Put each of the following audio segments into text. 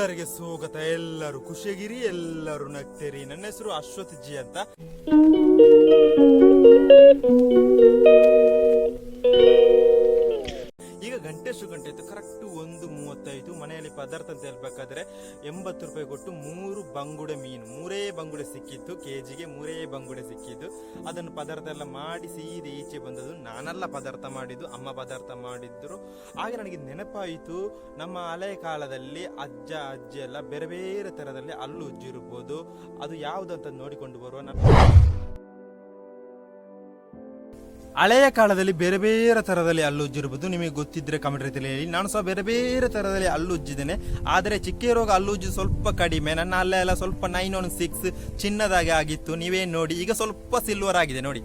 ಎಲ್ಲರಿಗೆ ಸ್ವಾಗತ. ಎಲ್ಲರೂ ಖುಷಿಯಾಗಿರಿ ಎಲ್ಲರೂ ನಗ್ತೀರಿ. ನನ್ನ ಹೆಸರು ಅಶ್ವಥ್ ಜಿ ಅಂತ. ಗಂಟೆಷ್ಟು ಗಂಟೆ ಇತ್ತು ಕರೆಕ್ಟ್ ಒಂದು ಮೂವತ್ತೈದು, ಮನೆಯಲ್ಲಿ ಪದಾರ್ಥ ಅಂತ ಹೇಳ್ಬೇಕಾದ್ರೆ ಎಂಬತ್ತು ರೂಪಾಯಿ ಕೊಟ್ಟು ಮೂರು ಬಂಗುಡೆ ಮೀನು. ಮೂರೇ ಬಂಗುಡೆ ಸಿಕ್ಕಿತ್ತು ಕೆಜಿಗೆ ಮೂರೇ ಬಂಗುಡೆ ಸಿಕ್ಕಿದ್ದು. ಅದನ್ನು ಪದಾರ್ಥ ಎಲ್ಲ ಮಾಡಿ ಸೀದೆ ಈಚೆ ಬಂದದ್ದು. ನಾನೆಲ್ಲ ಪದಾರ್ಥ ಮಾಡಿದ್ದು, ಅಮ್ಮ ಪದಾರ್ಥ ಮಾಡಿದ್ರು. ಹಾಗೆ ನನಗೆ ನೆನಪಾಯಿತು, ನಮ್ಮ ಹಳೆಯ ಕಾಲದಲ್ಲಿ ಅಜ್ಜ, ಅಜ್ಜಿ ಎಲ್ಲ ಬೇರೆ ಬೇರೆ ಥರದಲ್ಲಿ ಹಲ್ಲು ಉಜ್ಜಿರ್ಬೋದು ಅದು ಯಾವುದು ಅಂತ ನೋಡಿಕೊಂಡು ಬರುವ ನಾನು ಹಳೆಯ ಕಾಲದಲ್ಲಿ ಬೇರೆ ಬೇರೆ ತರದಲ್ಲಿ ಹಲ್ಲು ನಿಮಗೆ ಗೊತ್ತಿದ್ರೆ ಕಮೆಂಟ್ ರೀತಿಯಲ್ಲಿ ಹೇಳಿ. ನಾನು ಸಹ ಬೇರೆ ಬೇರೆ ತರದಲ್ಲಿ ಹಲ್ಲು ಉಜ್ಜಿದ್ದೇನೆ. ಆದರೆ ಚಿಕ್ಕ ರೋಗ ಹಲ್ಲು ಸ್ವಲ್ಪ ಕಡಿಮೆ. ನನ್ನ ಅಲ್ಲೆಲ್ಲ ಸ್ವಲ್ಪ ನೈನ್ ಒನ್ ಸಿಕ್ಸ್ ಚಿನ್ನದಾಗೆ ಆಗಿತ್ತು. ನೀವೇ ನೋಡಿ? ಈಗ ಸ್ವಲ್ಪ ಸಿಲ್ವರ್ ಆಗಿದೆ. ನೋಡಿ.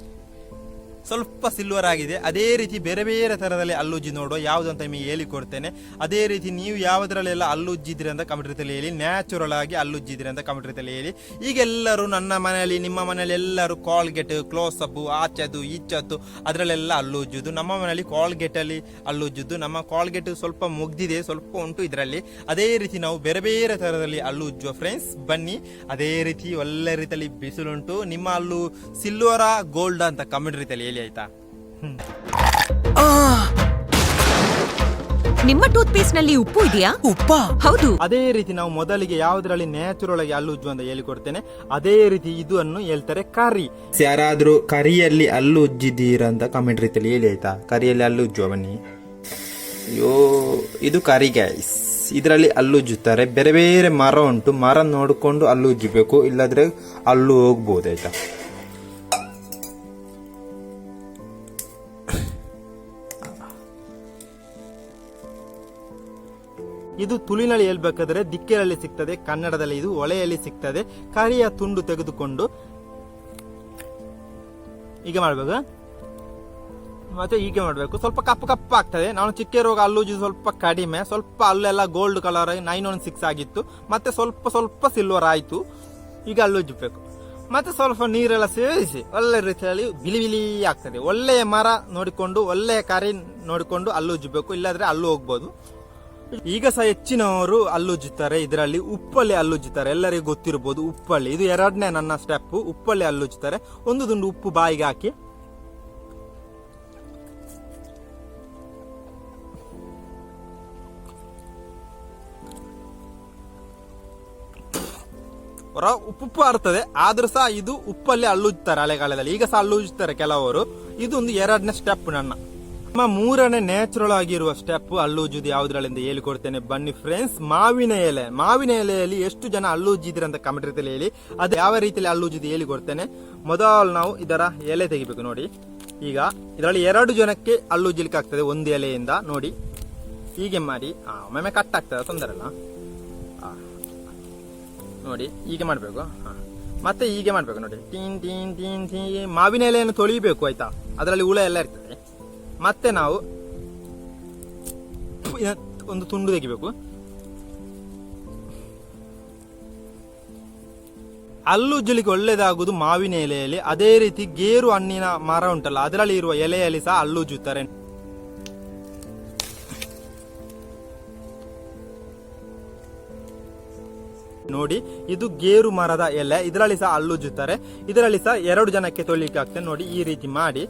ಸ್ವಲ್ಪ ಸಿಲ್ವರ್ ಆಗಿದೆ. ಅದೇ ರೀತಿ ಬೇರೆ ಬೇರೆ ಥರದಲ್ಲಿ ಅಲ್ಲುಜ್ಜಿ ನೋಡುವ ಯಾವುದು ಅಂತ ನಿಮಗೆ ಹೇಳಿಕೊಡ್ತೇನೆ ಅದೇ ರೀತಿ ನೀವು ಯಾವುದರಲ್ಲೆಲ್ಲ ಅಲ್ಲುಜ್ಜಿದ್ರಿ ಅಂತ ಕಮೆಂಟ್ ರೀತಿಯಲ್ಲಿ ಹೇಳಿ ನ್ಯಾಚುರಲ್ ಆಗಿ ಹಲ್ಲುಜ್ಜಿದ್ರಿ ಅಂತ ಕಮೆಂಟ್ ರೀತಿಯಲ್ಲಿ ಹೇಳಿ. ಈಗೆಲ್ಲರೂ ನನ್ನ ಮನೆಯಲ್ಲಿ, ನಿಮ್ಮ ಮನೆಯಲ್ಲಿ ಎಲ್ಲರೂ ಕಾಲ್ಗೆಟ್ ಕ್ಲೋಸ್ ಅಪ್ ಆಚದು ಈಚದ್ದು, ಅದರಲ್ಲೆಲ್ಲ ಅಲ್ಲುಜ್ಜುದು. ನಮ್ಮ ಮನೆಯಲ್ಲಿ ಕಾಲ್ಗೆಟಲ್ಲಿ ಅಲ್ಲುಜ್ಜುದು. ನಮ್ಮ ಕಾಲ್ಗೆಟ್ ಸ್ವಲ್ಪ ಮುಗ್ದಿದೆ, ಸ್ವಲ್ಪ ಉಂಟು ಇದರಲ್ಲಿ. ಅದೇ ರೀತಿ ನಾವು ಬೇರೆ ಬೇರೆ ಥರದಲ್ಲಿ ಅಲ್ಲುಜ್ಜುವ ಫ್ರೆಂಡ್ಸ್ ಬನ್ನಿ. ಅದೇ ರೀತಿ ಒಳ್ಳೆ ರೀತಿಯಲ್ಲಿ ಬಿಸಿಲುಂಟು. ನಿಮ್ಮ ಅಲ್ಲೂ ಸಿಲ್ವರ ಗೋಲ್ಡ್ ಅಂತ ಕಮೆಂಟ್ ರೀತಿಯಲ್ಲಿ ಹೇಳಿ ಆಯ್ತಾ? ನಿಮ್ಮ ಟೂತ್ ಪೇಸ್ಟ್ನಲ್ಲಿ ಉಪ್ಪು ಇದೆಯಾ? ಉಪ್ಪ. ಹೌದು. ಅದೇ ರೀತಿ ನಾವು ಮೊದಲಿಗೆ ಯಾವುದರಲ್ಲಿ ನ್ಯಾಚುರಲ್ ಆಗಿ ಅಲ್ಲುಜ್ಜು ಅಂತ ಹೇಳಿಕೊಡ್ತೇನೆ. ಅದೇ ರೀತಿ ಇದು ಅನ್ನು ಹೇಳ್ತಾರೆ ಕರಿ. ಯಾರಾದ್ರೂ ಕರಿಯಲ್ಲಿ ಅಲ್ಲು ಉಜ್ಜಿದ್ದೀರಾ ಅಂತ ಕಮೆಂಟ್ ರೀತಿಯಲ್ಲಿ ಹೇಳಿ ಆಯ್ತಾ? ಕರಿಯಲ್ಲಿ ಅಲ್ಲು ಉಜ್ಜುವ ಬನ್ನಿ ಅಯ್ಯೋ ಇದು ಕರಿ ಗ್ಯಾಸ್ ಇದರಲ್ಲಿ ಅಲ್ಲು ಉಜ್ಜುತ್ತಾರೆ ಬೇರೆ ಬೇರೆ ಮರ ಉಂಟು. ಮರ ನೋಡಿಕೊಂಡು ಅಲ್ಲು ಉಜ್ಜಬೇಕು ಇಲ್ಲದ್ರೆ ಅಲ್ಲು ಹೋಗ್ಬೋದು ಆಯ್ತಾ? ಇದು ತುಳಿನಲ್ಲಿ ಹೇಳ್ಬೇಕಾದ್ರೆ ದಿಕ್ಕಿನಲ್ಲಿ ಸಿಗ್ತದೆ, ಕನ್ನಡದಲ್ಲಿ ಇದು ಒಳೆಯಲ್ಲಿ ಸಿಗ್ತದೆ. ಕರಿಯ ತುಂಡು ತೆಗೆದುಕೊಂಡು ಈಗ ಮಾಡ್ಬೇಕು. ಮತ್ತೆ ಹೀಗೆ ಮಾಡಬೇಕು. ಸ್ವಲ್ಪ ಕಪ್ಪು ಕಪ್ಪು ಆಗ್ತದೆ. ನಾನು ಚಿಕ್ಕ ರೋಗ ಅಲ್ಲೂಜಿ ಸ್ವಲ್ಪ ಕಡಿಮೆ. ಸ್ವಲ್ಪ ಅಲ್ಲೆಲ್ಲ gold colour nine one six ಆಗಿತ್ತು. ಮತ್ತೆ ಸ್ವಲ್ಪ ಸ್ವಲ್ಪ ಸಿಲ್ವರ್ ಆಯಿತು. ಈಗ ಅಲ್ಲುಜ್ಜಬೇಕು ಮತ್ತೆ ಸ್ವಲ್ಪ ನೀರೆಲ್ಲ ಸೇರಿಸಿ, ಒಳ್ಳೆ ರೀತಿಯಲ್ಲಿ ಬಿಲಿ ಬಿಲಿ ಆಗ್ತದೆ. ಒಳ್ಳೆಯ ಮರ ನೋಡಿಕೊಂಡು, ಒಳ್ಳೆಯ ಕರಿ ನೋಡಿಕೊಂಡು ಅಲ್ಲುಜ್ಜಬೇಕು ಇಲ್ಲಾದ್ರೆ ಅಲ್ಲೂ ಹೋಗ್ಬೋದು. ಈಗ ಸಹ ಹೆಚ್ಚಿನವರು ಅಲ್ಲುಜ್ಜುತ್ತಾರೆ ಇದರಲ್ಲಿ ಉಪ್ಪಲ್ಲಿ ಅಲ್ಲುಜ್ಜುತ್ತಾರೆ ಎಲ್ಲರಿಗೂ ಗೊತ್ತಿರಬಹುದು ಉಪ್ಪಲ್ಲಿ. ಇದು ಎರಡನೇ ನನ್ನ ಸ್ಟೆಪ್ ಉಪ್ಪಲ್ಲಿ ಅಲ್ಲುಜ್ಜುತ್ತಾರೆ ಒಂದು ದುಂಡು ಉಪ್ಪು ಬಾಯಿಗೆ ಹಾಕಿ. ಹೊರ ಉಪ್ಪು ಆಡ್ತದೆ. ಆದ್ರೂ ಸಹ ಇದು ಉಪ್ಪಲ್ಲಿ ಹಲ್ಲುಜ್ತಾರೆ ಹಳೆಗಾಲದಲ್ಲಿ ಈಗ ಸಹ ಅಲ್ಲುಜ್ತಾರೆ ಕೆಲವರು. ಇದೊಂದು ಎರಡನೇ ಸ್ಟೆಪ್ ನನ್ನ. ನಮ್ಮ ಮೂರನೇ ನ್ಯಾಚುರಲ್ ಆಗಿರುವ ಸ್ಟೆಪ್ ಅಲ್ಲೂಜುದು ಯಾವ್ದ್ರಲ್ಲಿಂದ ಹೇಳಿಕೊಡ್ತೇನೆ. ಬನ್ನಿ ಫ್ರೆಂಡ್ಸ್ ಮಾವಿನ ಎಲೆ. ಮಾವಿನ ಎಲೆಯಲ್ಲಿ ಎಷ್ಟು ಜನ ಹಲ್ಲುಜ್ಜಿದ್ರೆ ಅಂತ ಕಮೆಂಟ್ ರೀತಿಯಲ್ಲಿ ಹೇಳಿ. ಅದು ಯಾವ ರೀತಿಯಲ್ಲಿ ಹಲ್ಲುಜ್ಜುದು ಹೇಳಿಕೊಡ್ತೇನೆ. ಮೊದಲು ನಾವು ಇದರ ಎಲೆ ತೆಗಿಬೇಕು ನೋಡಿ. ಈಗ ಇದರಲ್ಲಿ ಎರಡು ಜನಕ್ಕೆ ಅಲ್ಲೂಜಿಲಿಕ್ಕೆ ಆಗ್ತದೆ ಒಂದು ಎಲೆಯಿಂದ ನೋಡಿ. ಹೀಗೆ ಮಾಡಿ ಆ, ಒಮ್ಮೊಮ್ಮೆ ಕಟ್ ಆಗ್ತದೆ ತೊಂದರೆ ಅಲ್ಲ. ನೋಡಿ ಹೀಗೆ ಮಾಡಬೇಕು ಮತ್ತೆ ಹೀಗೆ ಮಾಡಬೇಕು ನೋಡಿ. ಟೀನ್ ಟೀನ್ ಟೀನ್ ಟೀ ಮಾವಿನ ಎಲೆಯನ್ನು ತೊಳಿಬೇಕು ಆಯ್ತಾ? ಅದರಲ್ಲಿ ಹುಳ ಎಲ್ಲ ಇರ್ತದೆ. ಮತ್ತೆ ನಾವು ಒಂದು ತುಂಡು ತೆಗಿಬೇಕು. ಹಲ್ಲು ಉಜ್ಜಲಿಕ್ಕೆ ಒಳ್ಳೇದಾಗುವುದು ಮಾವಿನ ಎಲೆಯಲ್ಲಿ. ಅದೇ ರೀತಿ ಗೇರು ಹಣ್ಣಿನ ಮರ ಉಂಟಲ್ಲ, ಅದರಲ್ಲಿ ಇರುವ ಎಲೆಯಲ್ಲಿ ಸಹ ಅಲ್ಲು ಉಜ್ಜುತ್ತಾರೆ ನೋಡಿ, ಇದು ಗೇರು ಮರದ ಎಲೆ, ಇದರಲ್ಲಿ ಸಹ ಹಲ್ಲುಜ್ಜುತ್ತಾರೆ ಇದರಲ್ಲಿ ಸಹ ಎರಡು ಜನಕ್ಕೆ ತೊಳಿಲಿಕ್ಕೆ ಆಗ್ತದೆ. ನೋಡಿ, ಈ ರೀತಿ ಮಾಡಿ.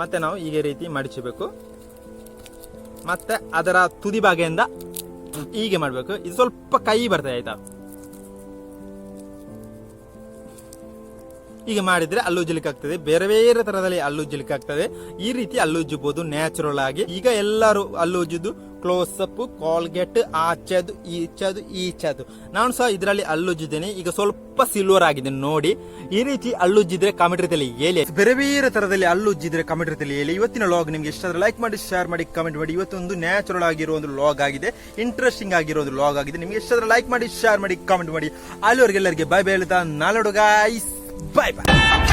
ಮತ್ತೆ ನಾವು ಹೀಗೆ ರೀತಿ ಮಡಿಸಬೇಕು ಮತ್ತೆ ಅದರ ತುದಿ ಭಾಗೆಯಿಂದ ಹೀಗೆ ಮಾಡಬೇಕು. ಇದು ಸ್ವಲ್ಪ ಕೈ ಬರ್ತದೆ ಆಯ್ತಾ? ಹೀಗೆ ಮಾಡಿದ್ರೆ ಹಲ್ಲುಜ್ಜಲಿಕ್ಕೆ ಆಗ್ತದೆ ಬೇರೆ ಬೇರೆ ತರದಲ್ಲಿ ಹಲ್ಲುಜ್ಜಲಿಕ್ಕೆ ಆಗ್ತದೆ ಈ ರೀತಿ ಹಲ್ಲುಜ್ಜಬಹುದು ನ್ಯಾಚುರಲ್ ಆಗಿ. ಈಗ ಎಲ್ಲರೂ ಹಲ್ಲುಜ್ಜುದು ಕ್ಲೋಸ್ ಅಪ್ ಕಾಲ್ಗೆಟ್ ಆಚದು, ಈಚದು ಈಚದು. ನಾನು ಸಹ ಇದರಲ್ಲಿ ಅಲ್ಲುಜ್ಜಿದ್ದೇನೆ ಈಗ ಸ್ವಲ್ಪ ಸಿಲ್ವರ್ ಆಗಿದೆ ನೋಡಿ. ಈ ರೀತಿ ಅಲ್ಲುಜ್ಜಿದ್ರೆ ಕಾಮೆಂಟ್ ರೀತಿಯಲ್ಲಿ ಹೇಳಿ ಬೇರೆ ಬೇರೆ ತರದಲ್ಲಿ ಅಲ್ಲುಜ್ಜಿದ್ರೆ ಕಾಮೆಂಟ್ ರೀತಿಯಲ್ಲಿ ಹೇಳಿ ಇವತ್ತಿನ ಲಾಗ್ ನಿಮ್ಗೆ ಇಷ್ಟ ಲೈಕ್ ಮಾಡಿ ಶೇರ್ ಮಾಡಿ ಕಮೆಂಟ್ ಮಾಡಿ. ಇವತ್ತೊಂದು ನ್ಯಾಚುರಲ್ ಆಗಿರೋ ಒಂದು ಲಾಗ್ ಆಗಿದೆ. ಇಂಟ್ರೆಸ್ಟಿಂಗ್ ಆಗಿರೋ ಒಂದು ಲಾಗ್ ಆಗಿದೆ. ನಿಮ್ಗೆ ಇಷ್ಟ ಲೈಕ್ ಮಾಡಿ ಶೇರ್ ಮಾಡಿ ಕಮೆಂಟ್ ಮಾಡಿ. ಅಲ್ಲಿವರೆಗೆಲ್ಲರಿಗೆ ಬೈ ಬೈ ಹೇಳ್ತಾ, ನಾಳೆ 拜拜。